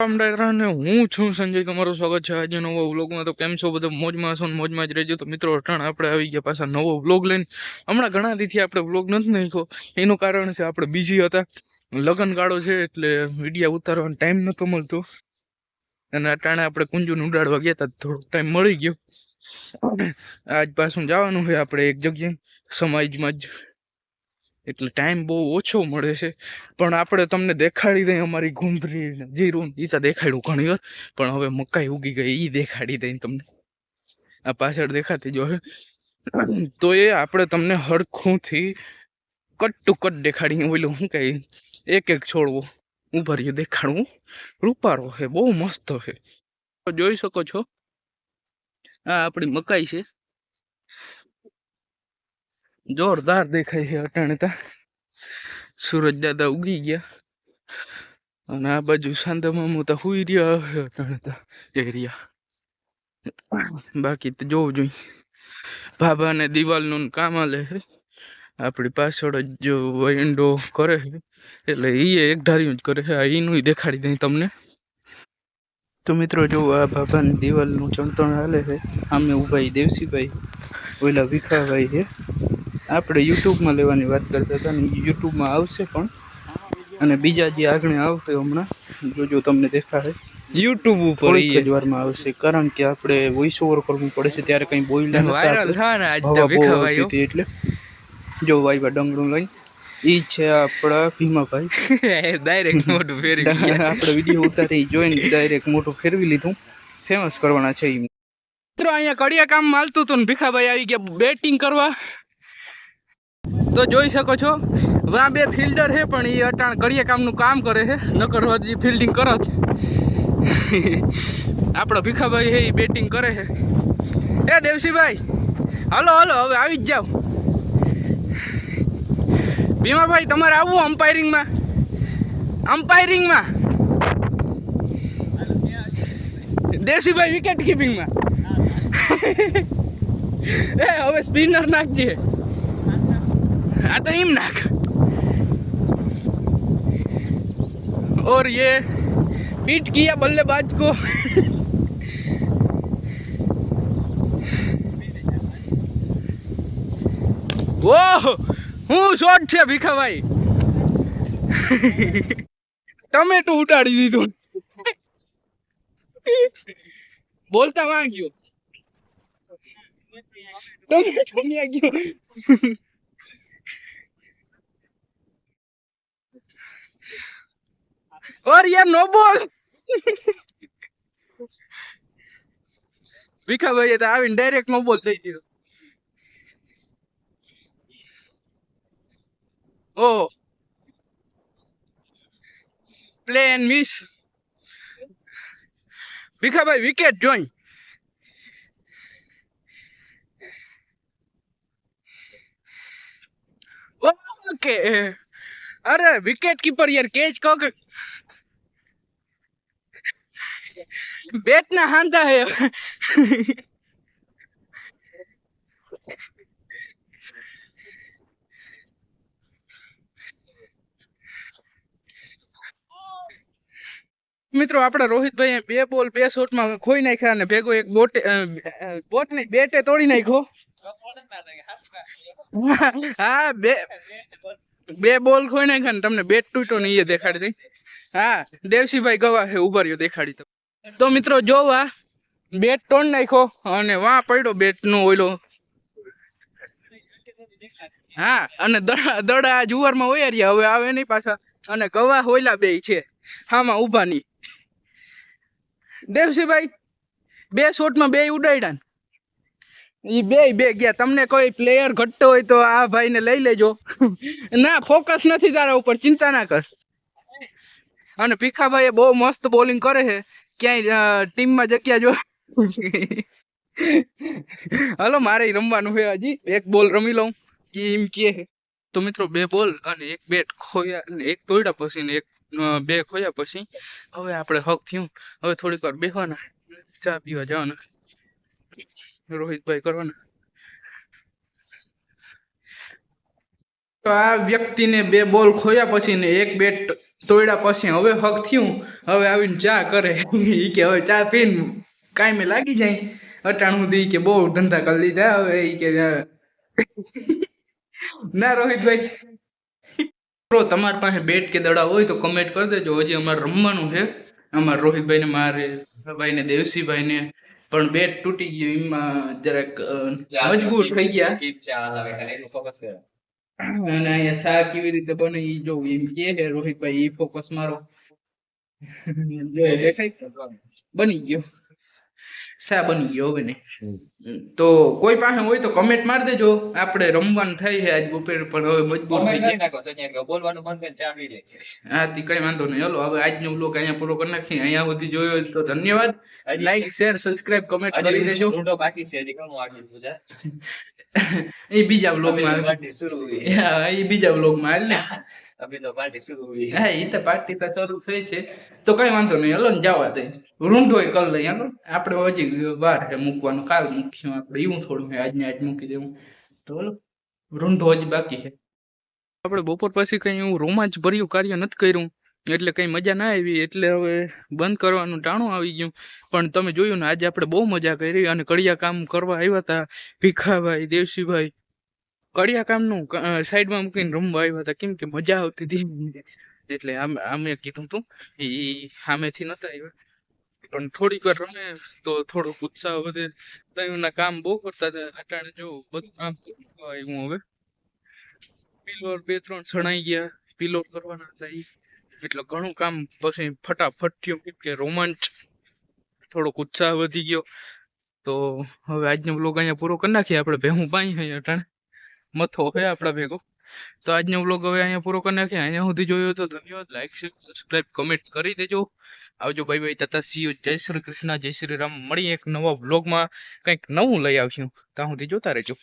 હું છું સંજય, તમારું સ્વાગત છે આજે નવો વ્લોગમાં. તો કેમ છો બધા? મોજમાં હશો મોજમાં જ રહેજો. તો મિત્રો, અટાણ આપણે આવી ગયા પાછા નવો વ્લોગ લઈને. હમણાં ઘણા દીથી આપણે વ્લોગ નથી નાખ્યો. એનું કારણ છે આપણે બીજી હતા. લગ્નગાળો છે એટલે વિડીયા ઉતારવાનો ટાઈમ નહોતો મળતો. અને અટાણે આપણે કુંજુને ઉડાડવા ગયા હતા થોડોક ટાઈમ મળી ગયો. આજ પાછું જવાનું છે આપણે એક જગ્યાએ. સમાજમાં જ એટલે ટાઈમ બહુ ઓછો મળે છે. પણ આપણે તમને દેખાડી દઈએ અમારી ગુંદરી જીરું એ તો દેખાડ્યું ઘણી વાર. પણ હવે મકાઈ ઉગી ગઈ એ દેખાડી દઈએ તમને. આ પાછળ દેખાતી જો તો એ આપણે તમને હરખુંથી કટ ટુ કટ દેખાડીએ ઓલું શું કહે એક એક છોડવો ઉભર્યું દેખાડવું. રૂપારો છે બહુ મસ્ત છે જોઈ શકો છો, આ આપણી મકાઈ છે. જોરદાર દેખાય છે અટાણે તા સૂરજ દાદા ઉગી ગયા અને આ બાજુ શાંતા મામુ તો હુઈ રહ્યા હશે અટાણે તા એરિયા બાકી તો જોવું જોઈએ। ભાભાને દિવાલનું ને કામ આલે છે આપણી પાછળ જ જો વિન્ડો કરે છે એટલે એ એક ધાર્યું જ કરે છે આ એનું દેખાડી દઈ તમને। તો મિત્રો જો આ બાબાની દિવાલનું ચણતણ હાલે છે આમે ઊભા ઈ દેવસીભાઈ ઓલા ભીખાભાઈ છે આપણે યુટ્યુબમાં લેવાની વાત કરતા હતા ને યુટ્યુબમાં આવશે પણ. અને બીજા જે આગળ આવશે હમણાં જોજો તમને દેખાડે યુટ્યુબ ઉપર વારમાં આવશે કારણ કે આપણે વોઇસ ઓવર કરવું પડે છે ત્યારે કંઈ બોઈલા વાયરલ આજ હતી એટલે. જો વાઈવા ડંગડું લઈ. ઈ છે આપણા ભીમાભાઈ. ડાયરેક્ટ મોટું ફેરવી. આપણે વીડિયો ઉતારી જોઈને ડાયરેક્ટ મોટું ફેરવી લીધું. ફેમસ કરવાના છે મિત્રો અહીંયા કડિયા કામ માલતું હતું ને ભીખાભાઈ આવી ગયા બેટિંગ કરવા. તો જોઈ શકો છો, વા બે ફિલ્ડર છે, પણ એ અટાણ કડિયા કામનું કામ કરે છે ન કરવા જે ફિલ્ડિંગ કરત. આપણો ભીખાભાઈ છે એ બેટિંગ કરે છે. એ દેવસીભાઈ, હાલો હાલો, હવે આવી જ જાઓ ભીમાભાઈ, તમારે આવવું અમ્પાયરિંગમાં અમ્પાયરિંગમાં દેવસીભાઈ વિકેટ કીપિંગમાં એ, હવે સ્પિનર નાખજે. આ તો એમ નાખ और ये पीट किया बल्लेबाज को ઓહ હું શોટ છે ભીખાભાઈ ટમેટું ઉડાડી દીધું બોલતા માંગ્યો ટમેટું ન્યા ગયું और ये नो બોલ ભીખાભાઈએ તો આવીને ડાયરેક્ટ નો બોલ દઈ દીધો ઓ play and miss Bhikhabhai wicket જોઈ ઓકે અરે વિકેટ કીપર યાર કેચ કોક બેટ ના હાંધા હે મિત્રો આપણા રોહિતભાઈ બે બોલ બે શોટમાં ખોઈ નાખ્યા અને ભેગો એક બોટ બોટ નહીં બેટે તોડી નાખ્યો હા બે બે બોલ ખોઈ નાખ્યા ને તમને બેટ તૂટ્યો ને એ દેખાડી દઈ હા દેવસીભાઈ ગવા છે ઊભા રહ્યો દેખાડી તો મિત્રો જોવા બેટ તોડ નાખ્યો અને વાં પડ્યો બેટ નો ઓઈલો હા, અને દડા જુવારમાં હોય હવે આવે નહીં પાછા. અને ગવા હોયલા બે છે. હામાં ઊભા નહીં. દેવસીભાઈ બે શોટમાં બે ઉડાડ્યા ઈ બે બે ગયા. તમને કોઈ પ્લેયર ઘટતો હોય તો આ ભાઈને લઈ લેજો. ના ફોકસ નથી તારા ઉપર. ચિંતા ના કર. અને ભીખાભાઈ બહુ મસ્ત બોલિંગ કરે છે. ક્યાંય ટીમમાં જગ્યા જો. હલો, મારે રમવાનું છે હજી. એક બોલ રમી લઉં. કે એમ કે તો મિત્રો, બે બોલ અને એક બેટ ખોયા અને એક તોડ્યા પછી ને એક બે ખોયા પછી હવે આપણે હક થયું. હવે થોડીક વાર બેસવાના ચા પીવા જવાના. રોહિતભાઈ કરવાના. તો આ વ્યક્તિને બે બોલ ખોયા પછી ને એક બેટ તોડ્યા પછી હવે હક થયું હવે આવીને ચા કરે. એ કે હવે ચા પીને કાંઈ મેં લાગી જાય. અટાણ સુધી કે બહુ ધંધા કરી લીધા હવે એ કે ના. રોહિતભાઈ. મિત્રો તમારી પાસે બેટ કે દડા હોય તો કમેન્ટ કરી દેજો. હજી અમારે રમવાનું છે. અમારે રોહિતભાઈ ને મારે ભાઈ ને દેવસીભાઈ ને પણ બેટ તૂટી ગયું એમાં જરાક મજબૂર થઈ ગયા. અને અહીંયા શા કેવી રીતે બને એ જો એમ કે છે રોહિતભાઈ એ ફોકસ મારો. દેખાય? બની ગયો. શા બની ગયો હવે ને? તો કોઈ પાસે હોય તો કમેન્ટ માર દેજો. આપણે રમવાનું થઈ છે આજ બપોર પણ હવે મજબૂર થઈ ગયા. હા તી કઈ વાંધો નહીં. હલો હવે આજનો બ્લોગ અહીંયા પૂરો કરી નાખીએ. અહીંયા સુધી જોયો તો ધન્યવાદ. લાઈક શેર સબસ્ક્રાઇબ કમેન્ટ કરી દેજો. બાકી છે એ બીજા બ્લોગમાં હા એ બીજા બ્લોગમાં હાલ ને. હા એ તો પાર્ટી તો શરૂ થઈ છે. તો કઈ વાંધો નહીં, હલો ને જવા દે રૂંઢો કર લઈ આપણે હજી વાર મૂકવાનું, કાલ મૂકશું આપણે. એવું થોડું આજને આજ મૂકી દેવું. તો હલો, રૂંઢો હજી બાકી છે. આપણે બપોર પછી કઈ એવું રોમાંચ ભર્યું કાર્ય નથી કર્યું. એટલે કઈ મજા ના આવી, એટલે હવે બંધ કરવાનું ટાણું આવી ગયું. પણ તમે જોયું ને, આજે આપણે બહુ મજા કરી અને કડિયા કામ કરવા આવ્યા હતા. ભીખાભાઈ, દેવસીભાઈ કડિયા કામનું સાઈડમાં મૂકીને રમવા આવ્યા હતા. કેમ કે મજા આવતી હતી. એટલે આમ અમે કીધું તું એ સામેથી નતા આવ્યા. પણ થોડીક વાર રમે તો થોડોક ઉત્સાહ વધે. તયુંના કામ બહુ કરતા હતા. અટાણે જો બધું કામ આવ્યું હવે. પિલોર બે, ત્રણ સણાઈ ગયા. પિલોર કરવાના હતા એ એટલે ઘણું કામ પછી ફટાફટ થયું. કેમ કે રોમાંચ, થોડોક ઉત્સાહ વધી ગયો. તો હવે આજનો બ્લોગ અહીંયા પૂરો કરી નાખીએ. આપણે ભેહું પાઈ અહીંયા અટાણે. મથો હે આપણા ભેગો. તો આજનો બ્લોગ હવે અહીંયા પૂરો કરી નાખીએ. અહીંયા સુધી જોયો તો ધન્યવાદ. લાઈક શેર સબસ્ક્રાઇબ કમેન્ટ કરી દેજો. આવજો ભાઈ ભાઈ તથા સીઓ જય શ્રી કૃષ્ણ, જય શ્રી રામ. મળી એક નવા બ્લોગમાં કંઈક નવું લઈ આવશું. ત્યાં સુધી જોતા રહેજો.